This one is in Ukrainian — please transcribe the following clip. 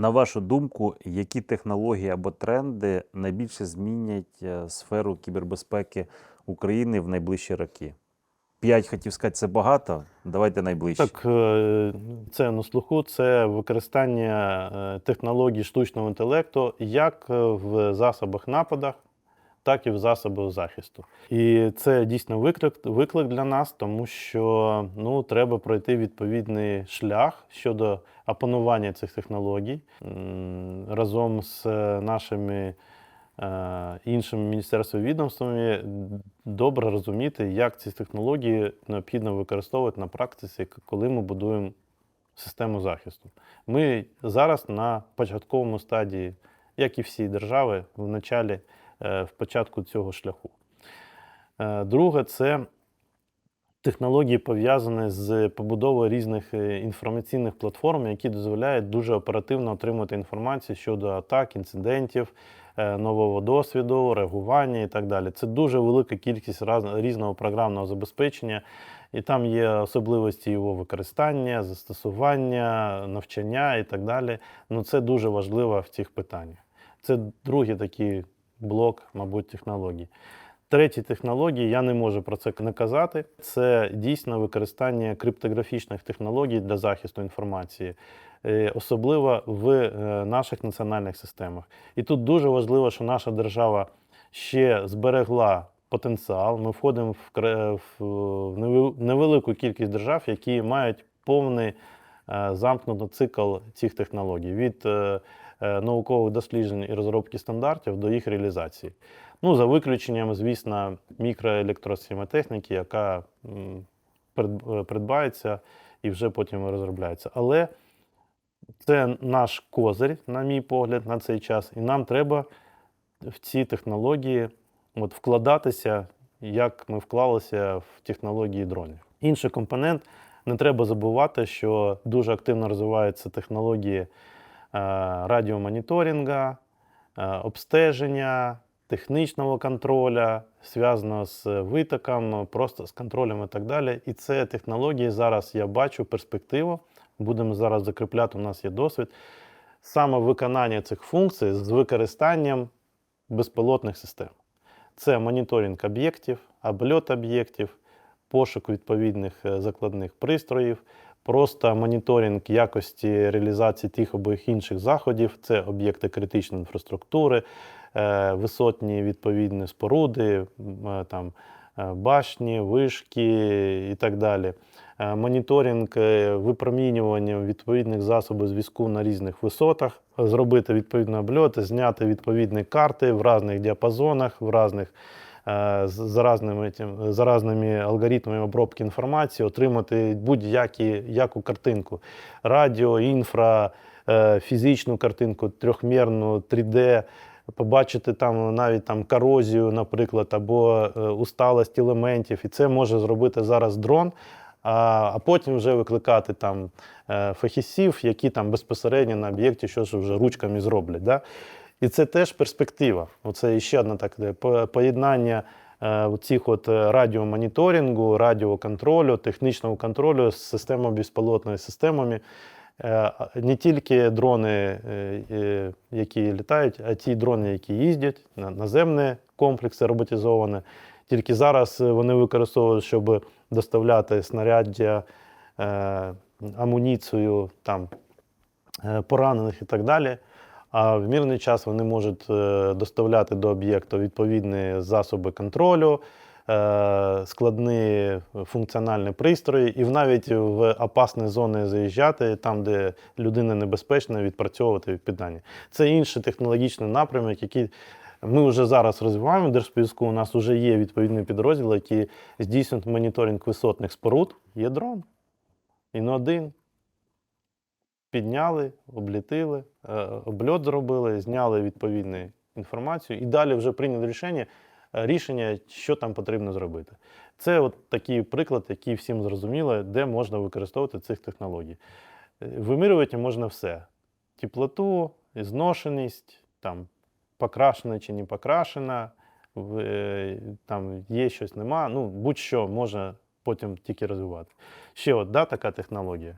На вашу думку, які технології або тренди найбільше змінять е, сферу кібербезпеки України в найближчі роки? П'ять хотів сказати, це багато. Давайте найближче. Так, е, це на слуху, це використання е, технологій штучного інтелекту як в засобах нападах, так і в засобах захисту. І це дійсно виклик, виклик для нас, тому що ну, треба пройти відповідний шлях щодо опанування цих технологій разом з е, нашими е, іншими міністерствами відомствами добре розуміти, як ці технології необхідно використовувати на практиці, коли ми будуємо систему захисту. Ми зараз на початковому стадії, як і всі держави, в началі, в початку цього шляху. Е, Друге, це технології пов'язані з побудовою різних е, інформаційних платформ, які дозволяють дуже оперативно отримати інформацію щодо атак, інцидентів, е, нового досвіду, реагування і так далі. Це дуже велика кількість різного програмного забезпечення, і там є особливості його використання, застосування, навчання і так далі. Ну, це дуже важливо в цих питаннях. Це другий такий блок, мабуть, технологій. Третій технології, я не можу про це не казати. Це дійсно використання криптографічних технологій для захисту інформації, е, особливо в е, наших національних системах. І тут дуже важливо, що наша держава ще зберегла потенціал. Ми входимо в невелику кількість держав, які мають повний е, замкнутий цикл цих технологій від наукових досліджень і розробки стандартів до їх реалізації. Ну, за виключенням, звісно, мікроелектросхемотехніки, яка е, придбається і вже потім розробляється. Але це наш козир, на мій погляд, на цей час, і нам треба в ці технології от, вкладатися, як ми вклалися в технології дронів. Інший компонент не треба забувати, що дуже активно розвиваються технології е, радіомоніторинга, е, обстеження, технічного контроля, зв'язано з витоком, просто з контролем і так далі. І це технології зараз я бачу перспективу. Будемо зараз закріпляти, у нас є досвід. Саме виконання цих функцій з використанням безпілотних систем. Це моніторинг об'єктів, обльот об'єктів, пошук відповідних е, закладних пристроїв, просто моніторинг якості реалізації тих або інших заходів, це об'єкти критичної інфраструктури, е, висотні відповідні споруди, е, там, е, башні, вишки і так далі. Моніторинг випромінювання відповідних засобів зв'язку на різних висотах, зробити відповідні обльоти, зняти відповідні карти в різних діапазонах, в різних е, з з разними, тим- з разними алгоритмами обробки інформації, отримати будь-які яку картинку. Радіо, інфра, е, фізичну картинку, трьохмірну, 3D, побачити там навіть там корозію, наприклад, або е, усталость елементів. І це може зробити зараз дрон. А, а потім вже викликати там фахівців, які там безпосередньо на об'єкті щось вже ручками зроблять. Да? І це теж перспектива. Оце ще одне таке поєднання е, цих от е, радіомоніторингу, радіоконтролю, технічного контролю з системою безпілотними системами. Е, Не тільки дрони, які літають, а ті дрони, які їздять, на- наземні комплекси роботизовані. Тільки зараз вони використовують, щоб доставляти снаряддя, амуніцію, там, поранених і так далі. А в мирний час вони можуть е, доставляти до об'єкту відповідні засоби контролю, е, складні функціональні пристрої, і навіть в опасні зони заїжджати, там, де людина небезпечна, відпрацьовувати піддання. Це інший технологічний напрямок, який ми вже зараз розвиваємо в Держспівську. У нас вже є відповідні підрозділи, які здійснюють моніторинг висотних споруд. Є дрон. І не один. Підняли, облітили, е, обльот зробили, зняли відповідну інформацію і далі вже прийняли рішення, е, рішення, що там потрібно зробити. Це от такий приклад, який всім зрозуміло, де можна використовувати цих технологій. Е, Вимірювати можна все: теплоту, зношеність, там, покрашена чи не покрашена, там є щось нема. Ну, будь-що можна потім тільки розвивати. Ще от, да, така технологія.